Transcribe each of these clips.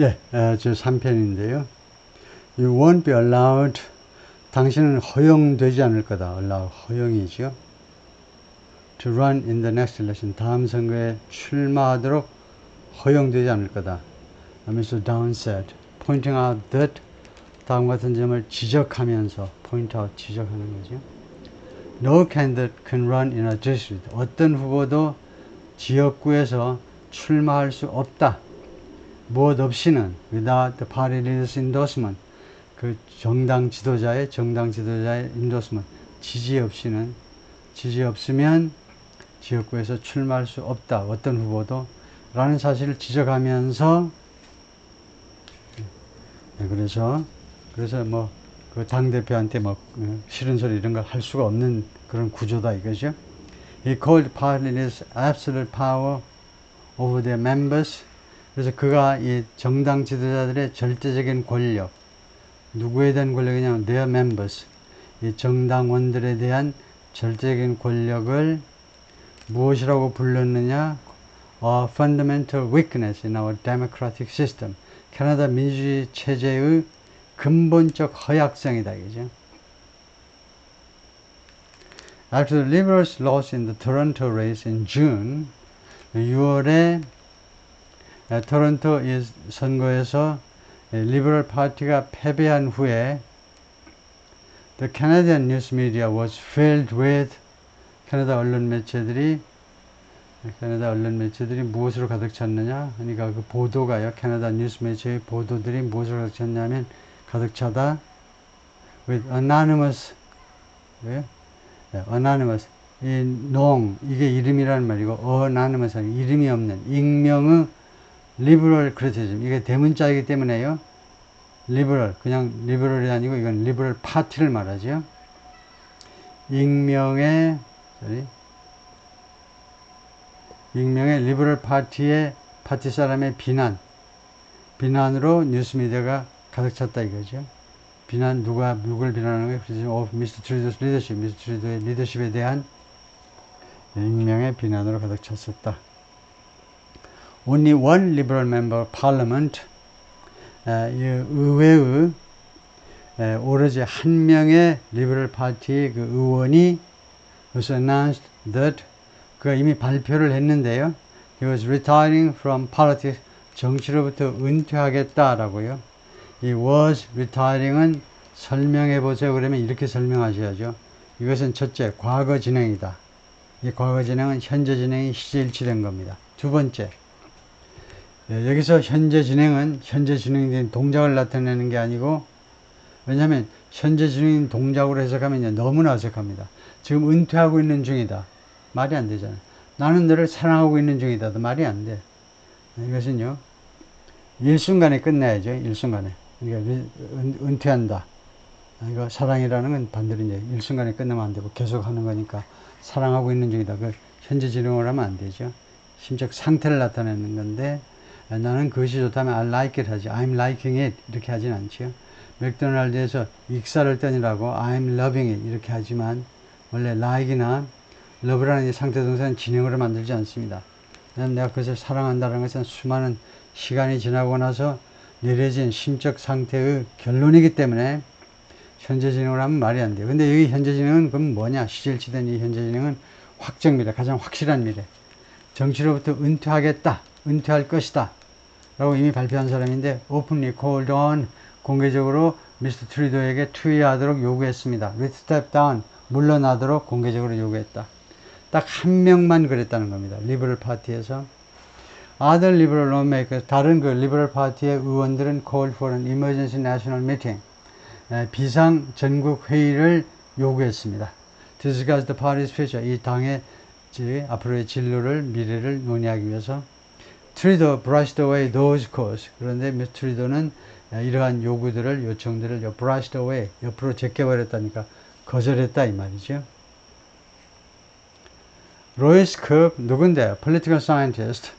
예, 에, 저 3편인데요. You won't be allowed. 당신은 허용되지 않을 거다. allow, 허용이죠. To run in the next election. 다음 선거에 출마하도록 허용되지 않을 거다. Mr. Down said, pointing out that 다음 같은 점을 지적하면서 point out 지적하는 거죠. No candidate can run in a district. 어떤 후보도 지역구에서 출마할 수 없다. 무엇 없이는 without the party leader's endorsement. 그 정당 지도자의 정당 지도자의 endorsement 지지 없이는 지지 없으면 지역구에서 출마할 수 없다. 어떤 후보도 라는 사실을 지적하면서 네, 그래서 그래서 뭐 그 당 대표한테 뭐 어, 싫은 소리 이런 걸 할 수가 없는 그런 구조다 이거죠. He called party leaders absolute power over their members. 그래서 그가 이 정당 지도자들의 절대적인 권력 누구에 대한 권력이냐면 their members 이 정당원들에 대한 절대적인 권력을 무엇이라고 불렀느냐? A fundamental weakness in our democratic system. 캐나다 민주주의 체제의 근본적 허약성이다 이거죠. After the Liberals lost in the Toronto race in June, 6월에 토론토 이 선거에서 리버럴 파티가 패배한 후에 The Canadian news media was filled with 캐나다 언론 매체들이 캐나다 언론 매체들이 무엇으로 가득 찼느냐? 그러니까 그 보도가요. 캐나다 뉴스 매체의 보도들이 무엇으로 가득 찼냐면 가득 차다 with anonymous 왜? 네, anonymous 이 농 이게 이름이라는 말이고 anonymous 이름이 없는 익명의 liberal criticism 이게 대문자이기 때문에요. liberal 그냥 liberal이 아니고 이건 liberal 파티를 말하죠. 익명의 sorry, 익명의 리버럴 파티의 파티 사람의 비난, 비난으로 뉴스 미디어가 가득 찼다 이거죠. 비난 누가 누굴 비난하는 거예요? 그래서 of Mr. Trudeau's leadership, Mr. Trudeau의 리더십에 대한 익명의 비난으로 가득 찼었다. Only one liberal member of parliament, 에, 이 의회의 에, 오로지 한 명의 리버럴 파티의 그 의원이 was announced that 그가 이미 발표를 했는데요. He was retiring from politics. 정치로부터 은퇴하겠다라고요. 이 was retiring은 설명해 보세요. 그러면 이렇게 설명하셔야죠. 이것은 첫째, 과거 진행이다. 이 과거 진행은 현재 진행이 시제일치된 겁니다. 두 번째, 예, 여기서 현재 진행은 현재 진행된 동작을 나타내는 게 아니고 왜냐하면 현재 진행 동작으로 해석하면 너무나 어색합니다. 지금 은퇴하고 있는 중이다. 말이 안 되잖아. 나는 너를 사랑하고 있는 중이다. 말이 안 돼. 이것은요, 일순간에 끝내야죠. 일순간에. 그러니까 은, 은퇴한다. 이거 사랑이라는 건 반대로 이제 일순간에 끝나면 안 되고 계속 하는 거니까 사랑하고 있는 중이다. 그 현재 진행을 하면 안 되죠. 심적 상태를 나타내는 건데 나는 그것이 좋다면 I like it 하지. I'm liking it. 이렇게 하진 않죠. 맥도날드에서 익사를 떠니라고 I'm loving it. 이렇게 하지만 원래 like이나 love라는 이 상태 동사는 진행으로 만들지 않습니다. 내가 그것을 사랑한다는 것은 수많은 시간이 지나고 나서 내려진 심적 상태의 결론이기 때문에 현재 진행을 하면 말이 안 돼요. 근데 여기 현재 진행은 그럼 뭐냐? 시절치된 이 현재 진행은 확정 미래, 가장 확실한 미래. 정치로부터 은퇴하겠다, 은퇴할 것이다. 라고 이미 발표한 사람인데, openly called on, 공개적으로 미스터 트리도에게 투의하도록 요구했습니다. step down, 물러나도록 공개적으로 요구했다. 딱 한 명만 그랬다는 겁니다. 리버럴 파티에서. Other liberal lawmakers, 다른 그 리버럴 파티의 의원들은 called for an emergency national meeting. 비상 전국 회의를 요구했습니다. Discuss the party's future. 이 당의 앞으로의 진로를 미래를 논의하기 위해서. 트리도 brushed away those calls. 그런데 미스 트리도는 이러한 요구들을 요청들을 brushed away 옆으로 제껴버렸다니까 거절했다 이 말이죠. 로이스 컵 누군데? political scientist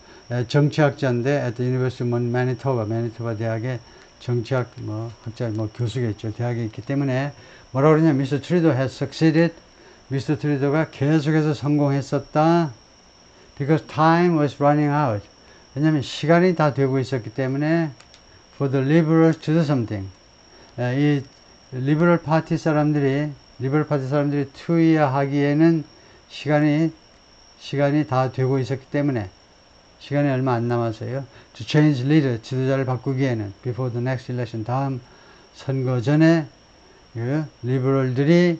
정치학자인데 at the University of Manitoba, 매니토바 대학의 정치학 뭐 학자 뭐 교수겠죠. 대학에 있기 때문에 뭐라 그러냐? 미스터 트리도 has succeeded. 미스터 트리도가 계속해서 성공했었다. Because time was running out. 왜냐하면 시간이 다 되고 있었기 때문에 for the liberals to do something. 에, 이 리버럴 파티 사람들이 리버럴 파티 사람들이 투의하기에는 시간이 시간이 다 되고 있었기 때문에 시간이 얼마 안 남아서요. To change leader 지도자를 바꾸기에는 before the next election 다음 선거 전에 그 리버럴들이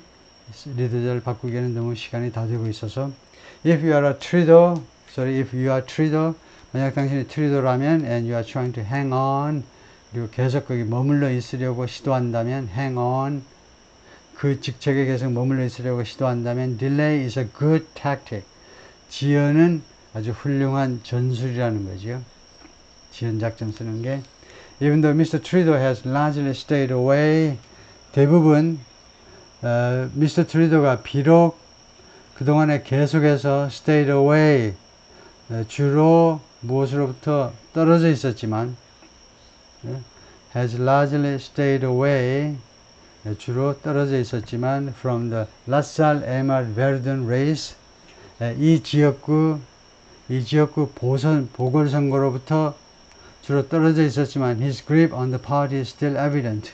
리더자를 바꾸기에는 너무 시간이 다 되고 있어서 if you are a Trudeau, sorry, if you are Trudeau, 만약 당신이 트리도라면 and you are trying to hang on 그리고 계속 거기 머물러 있으려고 시도한다면 hang on 그 직책에 계속 머물러 있으려고 시도한다면 delay is a good tactic. 지연은 아주 훌륭한 전술이라는 거죠. 지연 작전 쓰는 게 even though Mr. Trudeau has largely stayed away 대부분 어, 미스터 트리도가 비록 그동안에 계속해서 stayed away 어, 주로 무엇으로부터 떨어져 있었지만 예, has largely stayed away 예, 주로 떨어져 있었지만 from the La Salle MR Verdun race 예, 이 지역구 이 지역구 보선 보궐선거로부터 주로 떨어져 있었지만 his grip on the party is still evident.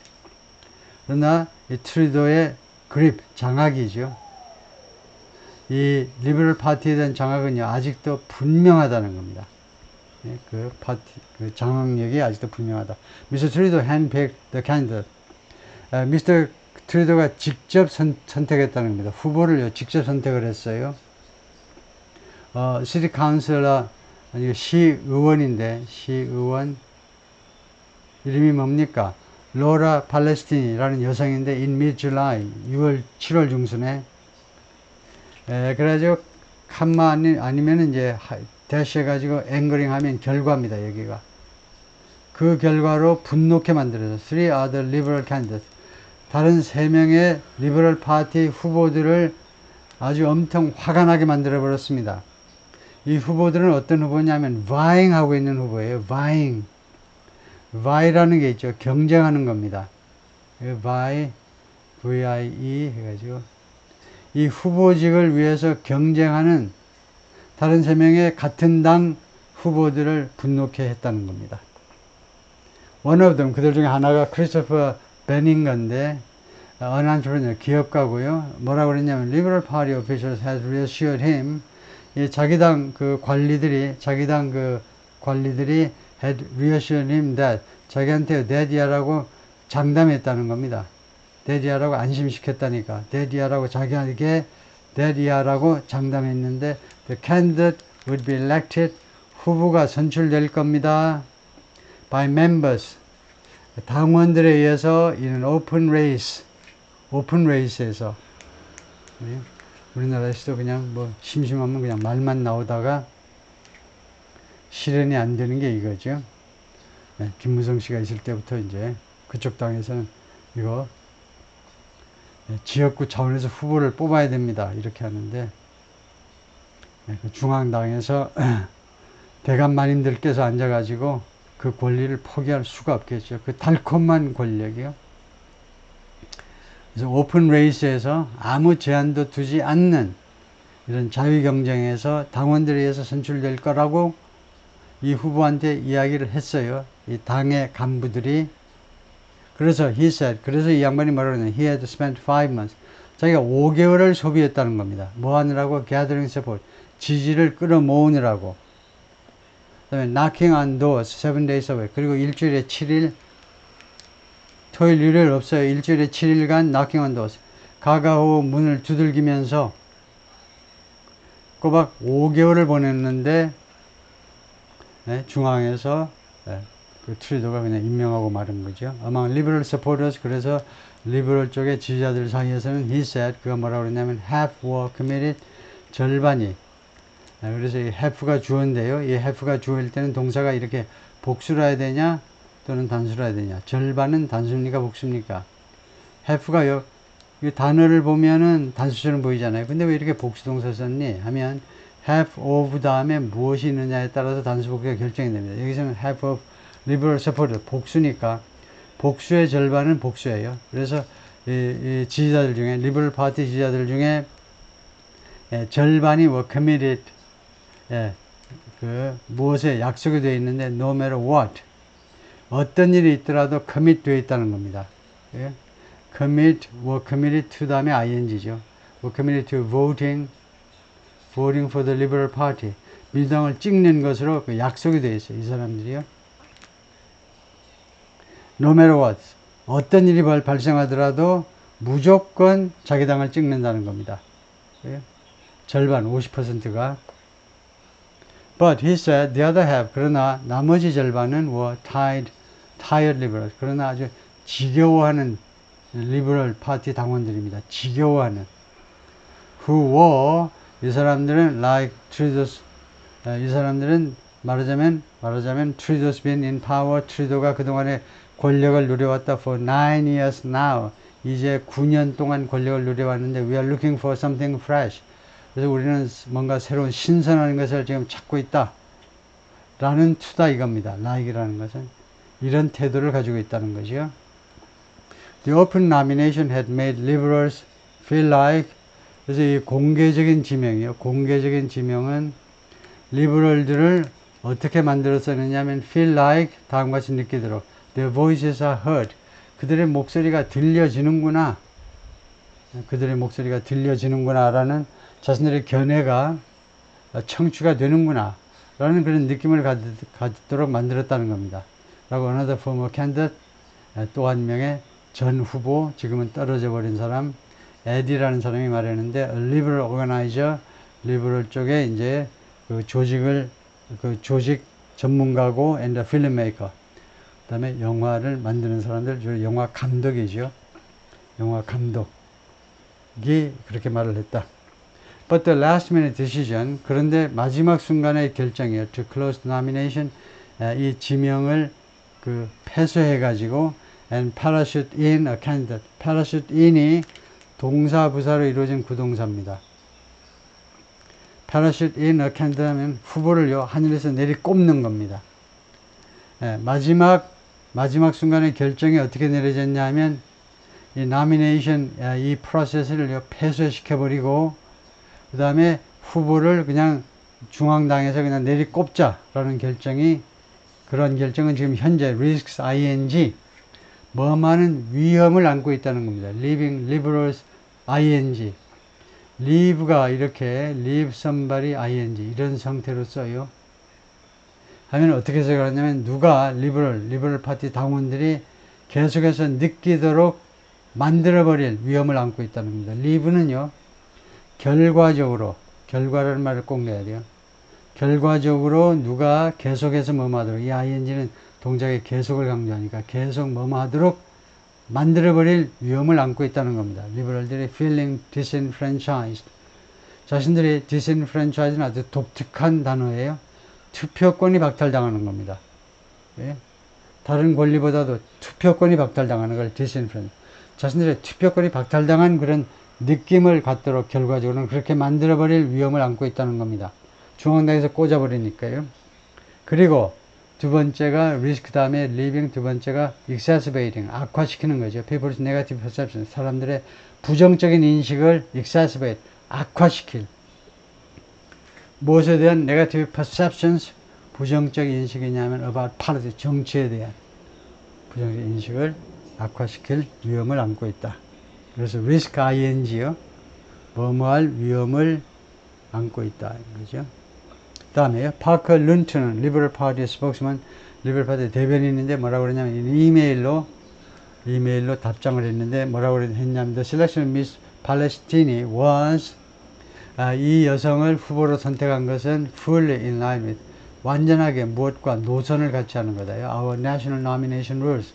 그러나 이 트리도의 그립, 장악이죠. 이 리버럴 파티에 대한 장악은요, 아직도 분명하다는 겁니다. 예, 그 파티, 그 장악력이 아직도 분명하다. 미스터 트리도 handpicked the candidate. 에, 미스터 트리도가 직접 선, 선택했다는 겁니다. 후보를요, 직접 선택을 했어요. 어, 시티 카운슬러, 아니, 시의원인데, 시의원, 이름이 뭡니까? 로라 팔레스틴이라는 여성인데 in mid July 6월 7월 중순에 에, 그래가지고 칸마 아니, 아니면 이제 대시 해 가지고 앵거링 하면 결과입니다 여기가 그 결과로 분노케 만들어서 three other liberal candidates 다른 세 명의 리버럴 파티 후보들을 아주 엄청 화가 나게 만들어 버렸습니다 이 후보들은 어떤 후보냐면 vying 하고 있는 후보예요 vying vy라는 게 있죠. 경쟁하는 겁니다. vy, vie 해 가지고 이 후보직을 위해서 경쟁하는 다른 세 명의 같은 당 후보들을 분노케 했다는 겁니다. Them, 그들 중에 하나가 크리스토퍼 베닝건데 한쪽은 기업가고요. 뭐라고 그랬냐면 Liberal Party officials has reassured him 이 자기 당 그 관리들이 자기 당 그 관리들이 had reassured him that 자기한테 데디아라고 장담했다는 겁니다. 데디아라고 안심시켰다니까. 데디아라고 자기에게 데디아라고 장담했는데 the candidate would be elected 후보가 선출될 겁니다. by members. 당원들에 의해서 이는 open race. 오픈 레이스에서. 우리나라에서도 그냥 뭐 심심하면 그냥 말만 나오다가 실현이 안 되는 게 이거죠. 네, 김무성 씨가 있을 때부터 이제 그쪽 당에서는 이거 네, 지역구 차원에서 후보를 뽑아야 됩니다. 이렇게 하는데 네, 그 중앙당에서 대감 마님들께서 앉아가지고 그 권리를 포기할 수가 없겠죠. 그 달콤한 권력이요. 그래서 오픈 레이스에서 아무 제한도 두지 않는 이런 자유 경쟁에서 당원들에 의해서 선출될 거라고 이 후보한테 이야기를 했어요. 이 당의 간부들이. 그래서 he said, 그래서 이 양반이 했냐. he had spent five months. 자기가 5개월을 소비했다는 겁니다. 뭐 하느라고? gathering support. 지지를 끌어모으느라고. 그 다음에 knocking on doors, seven days a week. 그리고 일주일에 7일, 토요일, 일요일 없어요. 일주일에 7일간 knocking on doors. 가가호 문을 두들기면서 꼬박 5개월을 보냈는데 네, 중앙에서 네, 그 트리도가 그냥 임명하고 마른 거죠. among liberal supporters 그래서 리버럴 쪽의 지지자들 사이에서는 he said 그가 뭐라고 그랬냐면 half were committed 절반이 네, 그래서 이 half가 주어인데요. 이 half가 주어일 때는 동사가 이렇게 복수로 해야 되냐 또는 단수로 해야 되냐 절반은 단수입니까 복수입니까 half가요 이 단어를 보면은 단수처럼 보이잖아요. 근데 왜 이렇게 복수 동사 썼니 하면 half of 다음에 무엇이 있느냐에 따라서 단수 복수가 결정이 됩니다. 여기서는 half of liberal supporter 복수니까 복수의 절반은 복수예요. 그래서 이, 이 지지자들 중에 리버럴 파티 지지자들 중에 예, 절반이 뭐 committed 예, 그 무엇에 약속이 되어 있는데 no matter what 어떤 일이 있더라도 commit 되어 있다는 겁니다. 예? commit, were committed to 다음에 ing죠. were committed to voting, voting for the Liberal Party. 민주당을 찍는 것으로 그 약속이 되어 있어요. 이 사람들이요. No matter what. 어떤 일이 발- 발생하더라도 무조건 자기 당을 찍는다는 겁니다. 예? 절반, 50%가. But he said the other half. 그러나 나머지 절반은 were tired, tired liberals. 그러나 아주 지겨워하는 리버럴 파티 당원들입니다. 지겨워하는. Who were 이 사람들은 like Trudeau's 아, 이 사람들은 말하자면 말하자면 Trudeau's been in power. 트루도가 그동안에 권력을 누려왔다 for nine years now. 이제 9년 동안 권력을 누려왔는데 we are looking for something fresh. 그래서 우리는 뭔가 새로운 신선한 것을 지금 찾고 있다. 라는 투다 이겁니다. like이라는 것은 이런 태도를 가지고 있다는 거죠. The open nomination had made liberals feel like 그래서 이 공개적인 지명이요. 공개적인 지명은 리버럴들을 어떻게 만들었었느냐면 feel like 다음과 같이 느끼도록 their voices are heard. 그들의 목소리가 들려지는구나. 그들의 목소리가 들려지는구나 라는 자신들의 견해가 청취가 되는구나 라는 그런 느낌을 갖도록 만들었다는 겁니다. 라고 another former candidate 또 한 명의 전 후보 지금은 떨어져 버린 사람 에디라는 사람이 말했는데 liberal organizer 리버럴 쪽에 이제 그 조직을 그 조직 전문가고 and a filmmaker 그다음에 영화를 만드는 사람들 주로 영화 감독이죠. 영화 감독이 그렇게 말을 했다. But the last minute decision 그런데 마지막 순간의 결정이요. To close nomination 이 지명을 그 패소해 가지고 and parachute in a candidate. parachute in이 동사 부사로 이루어진 구동사입니다. parachute in a candidate 하면 후보를요 하늘에서 내리 꼽는 겁니다. 예, 마지막 마지막 순간에 결정이 어떻게 내려졌냐 하면 이 nomination 이 프로세스를 폐쇄시켜 버리고 그 다음에 후보를 그냥 중앙당에서 그냥 내리 꼽자라는 결정이 그런 결정은 지금 현재 risks ing 뭐 많은 위험을 안고 있다는 겁니다. leaving liberals ing leave가 이렇게 leave somebody ing 이런 상태로 써요. 하면 어떻게 생각하냐면 누가 리버럴 리버럴 파티 당원들이 계속해서 느끼도록 만들어버릴 위험을 안고 있다는 겁니다. 리브는요 결과적으로 결과라는 말을 꼭 내야 돼요. 결과적으로 누가 계속해서 뭐하도록 이 ing는 동작의 계속을 강조하니까 계속 뭐하도록 만들어버릴 위험을 안고 있다는 겁니다. 리버럴들이 feeling disenfranchised. 자신들이 disenfranchised는 아주 독특한 단어예요. 투표권이 박탈당하는 겁니다. 예? 다른 권리보다도 투표권이 박탈당하는 걸 disenfranchise. 자신들의 투표권이 박탈당한 그런 느낌을 갖도록 결과적으로는 그렇게 만들어버릴 위험을 안고 있다는 겁니다. 중앙당에서 꽂아버리니까요. 그리고 두 번째가 risk 다음에 living 두 번째가 exacerbating 악화시키는 거죠. people's negative 사람들의 부정적인 인식을 exacerbate 악화시킬 무엇에 대한 negative perceptions 부정적 인식이냐면 about politics 정치에 대한 부정적 인식을 악화시킬 위험을 안고 있다. 그래서 risk ing요. 뭐뭐할 위험을 안고 있다. 그죠? 다음에요. 파커 룬트는 리버럴 파티 스포크스만 리버럴 파티 대변인인데 뭐라고 그러냐면 이메일로 이메일로 답장을 했는데 뭐라고 했냐면 The selection Miss Palestine was 아, 이 여성을 후보로 선택한 것은 fully in line with 완전하게 무엇과 노선을 같이 하는 거다요. Our national nomination rules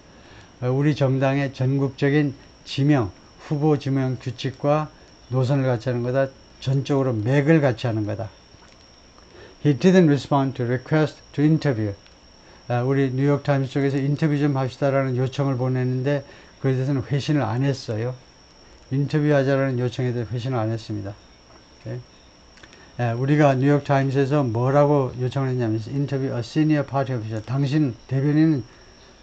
어, 우리 정당의 전국적인 지명 후보 지명 규칙과 노선을 같이 하는 거다. 전적으로 맥을 같이 하는 거다. He didn't respond to request to interview. 아, 우리 뉴욕 타임스 쪽에서 인터뷰 좀 합시다라는 요청을 보냈는데 그에 대해서는 회신을 안 했어요. 인터뷰하자라는 요청에 대해 회신을 안 했습니다. 예. 예, 우리가 뉴욕 타임스에서 뭐라고 요청을 했냐면 인터뷰 a senior party official. 당신 대변인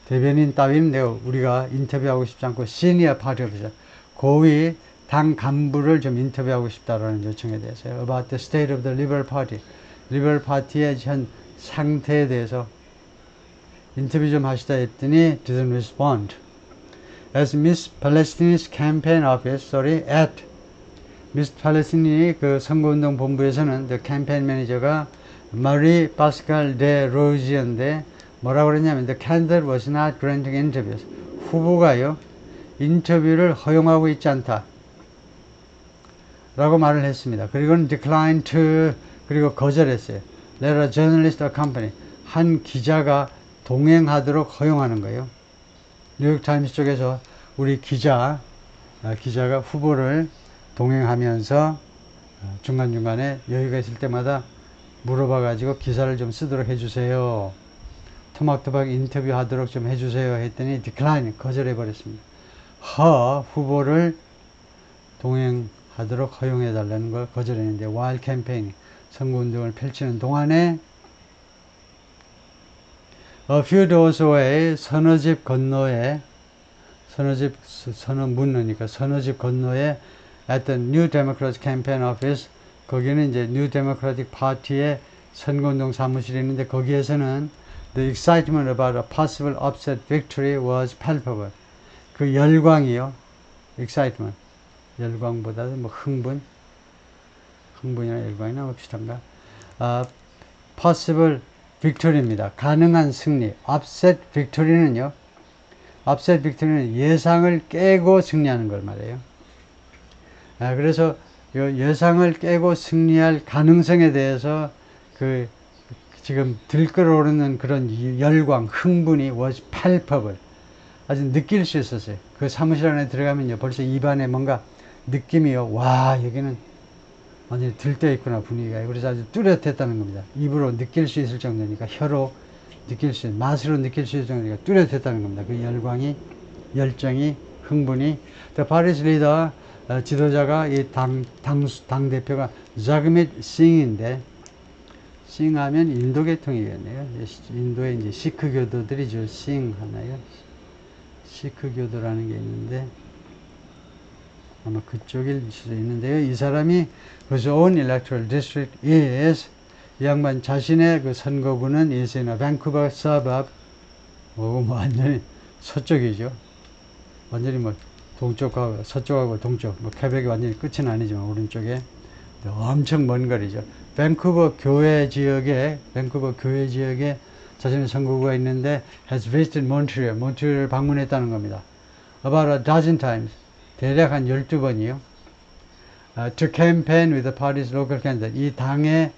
대변인 따위는 내가 우리가 인터뷰하고 싶지 않고 senior party official. 고위 당 간부를 좀 인터뷰하고 싶다라는 요청에 대해서요. About the state of the Liberal Party. 리버럴 파티의 현 상태에 대해서 인터뷰 좀 하시다 했더니 didn't respond. As Miss Palestine's campaign office, sorry, at Miss Palestine 그 선거운동 본부에서는 the campaign manager가 마리 파스칼 데 로지언데 뭐라고 그랬냐면 the candidate was not granting interviews. 후보가요 인터뷰를 허용하고 있지 않다. 라고 말을 했습니다. 그리고는 decline to 그리고 거절했어요. Let a journalist accompany 한 기자가 동행하도록 허용하는 거예요. 뉴욕 타임스 쪽에서 우리 기자 아, 기자가 후보를 동행하면서 어, 중간중간에 여유가 있을 때마다 물어봐 가지고 기사를 좀 쓰도록 해주세요. 토막토막 인터뷰 하도록 좀 해주세요 했더니 decline 거절해 버렸습니다. 허 후보를 동행하도록 허용해 달라는 걸 거절했는데 while campaign 선거운동을 펼치는 동안에 away 서너 집 건너에 서너 집 서너 문이니까 서너 집 건너에 at the New Democrats campaign office 거기는 이제 New Democratic Party의 선거운동 사무실이 있는데 거기에서는 the excitement about a possible upset victory was palpable. 그 열광이요. excitement. 열광보다도 뭐 흥분. 흥분이나 열광이나 뭐 비슷한가? 아, possible victory입니다. 가능한 승리. upset victory는요. upset victory는 예상을 깨고 승리하는 걸 말해요. 아, 그래서 요 예상을 깨고 승리할 가능성에 대해서 그 지금 들끓어오르는 그런 이 열광, 흥분이 palpable. 아주 느낄 수 있었어요. 그 사무실 안에 들어가면요. 벌써 입안에 뭔가 느낌이요. 와, 여기는 완전히 들떠 있구나, 분위기가. 그래서 아주 뚜렷했다는 겁니다. 입으로 느낄 수 있을 정도니까, 혀로 느낄 수, 맛으로 느낄 수 있을 정도니까 뚜렷했다는 겁니다. 그 열광이, 열정이, 흥분이. The party's leader, 어, 지도자가 이 당, 당, 당 대표가 자그밋 싱인데, 싱하면 인도 계통이겠네요. 인도의 이제 시크 교도들이죠. 싱 하나요. 시크 교도라는 게 있는데 아마 그쪽일 수도 있는데요. 이 사람이 his own electoral district is 이 양반 자신의 그 선거구는 a Vancouver suburb 뭐, 뭐 완전히 서쪽이죠. 완전히 뭐 동쪽하고 서쪽하고 동쪽 뭐 캐백이 완전히 끝은 아니지만 오른쪽에 엄청 먼 거리죠. 밴쿠버 교외 지역에 밴쿠버 교외 지역에 자신의 선거구가 있는데 has visited Montreal, 몬트리올을 방문했다는 겁니다. About a dozen times, 대략 한 12번이요. Uh, to campaign with the party's local candidate. 이 당의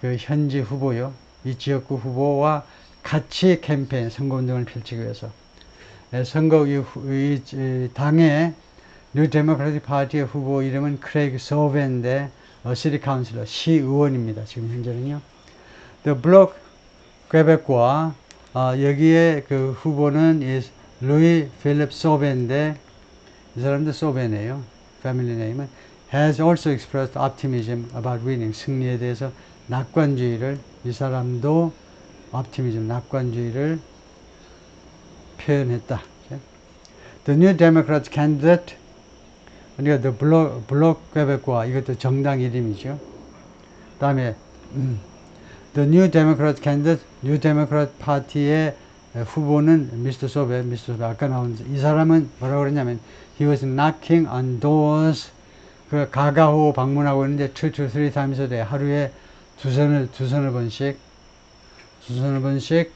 그 현지 후보요. 이 지역구 후보와 같이 캠페인, 선거운동을 펼치기 위해서. 에, 선거 이, 후- 이, 이 당의 뉴 데모크라틱 파티의 후보 이름은 크레이그 소벤인데 어, 시티 카운슬러, 시의원입니다. 지금 현재는요. Block 퀘벡과 아, 여기에 그 후보는 루이 필립 소벤인데 이 사람도 소벤이에요. 패밀리 네임은 has also expressed optimism about winning 승리에 대해서 낙관주의를 이 사람도 optimism 낙관주의를 표현했다. The New Democrat candidate 그러니까 the 블록 블록 퀘벡과 이것도 정당 이름이죠. 다음에 음, The New Democrat candidate, New Democrat 파티의 후보는 미스터 소베, 미스터 소베 아까 나온 이 사람은 뭐라고 그러냐면 he was knocking on doors 그 가가호 방문하고 있는데 two to three times a day 하루에 두 선을 두 선을 번씩 두 선을 번씩 에,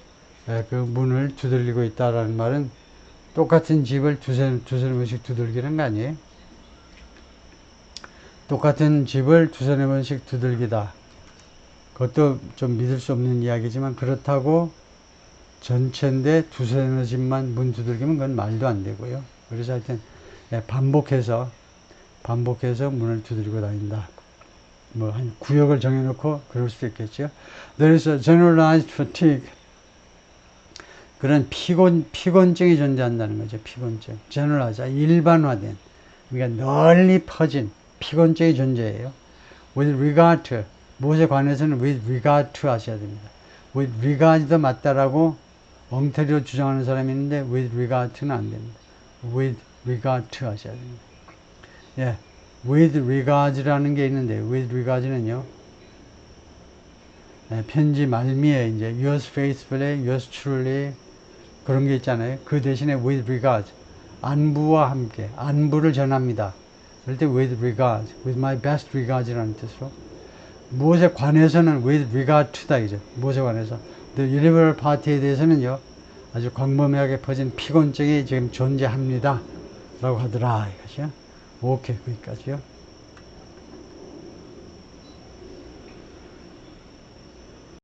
그 문을 두들리고 있다라는 말은 똑같은 집을 두선 두선을 번씩 두들기는 거 아니에요? 똑같은 집을 두선에 번씩 두들기다. 그것도 좀 믿을 수 없는 이야기지만 그렇다고 전체인데 두서너 집만 문 두들기면 그건 말도 안 되고요. 그래서 하여튼 예, 반복해서 반복해서 문을 두드리고 다닌다. 뭐 한 구역을 정해놓고 그럴 수도 있겠죠. There is a generalized fatigue. 그런 피곤 피곤증이 존재한다는 거죠. 피곤증. generalize 일반화된 그러니까 널리 퍼진 피곤증이 존재해요. With regard to 무엇에 관해서는 with regard to 하셔야 됩니다. with regard도 맞다라고 엉터리로 주장하는 사람이 있는데 with regard to는 안 됩니다. with regard to 하셔야 됩니다. 예. with regards라는 게 있는데 with regards는요. 예, 편지 말미에 이제 yours faithfully, yours truly 그런 게 있잖아요. 그 대신에 with regard 안부와 함께 안부를 전합니다. 그럴 때 with regard, with my best regards라는 뜻으로 무엇에 관해서는 with regard to다 이죠. 무엇에 관해서. The Liberal Party에 대해서는요. 아주 광범위하게 퍼진 피곤증이 지금 존재합니다. 라고 하더라 이거죠. 오케이 거기까지요.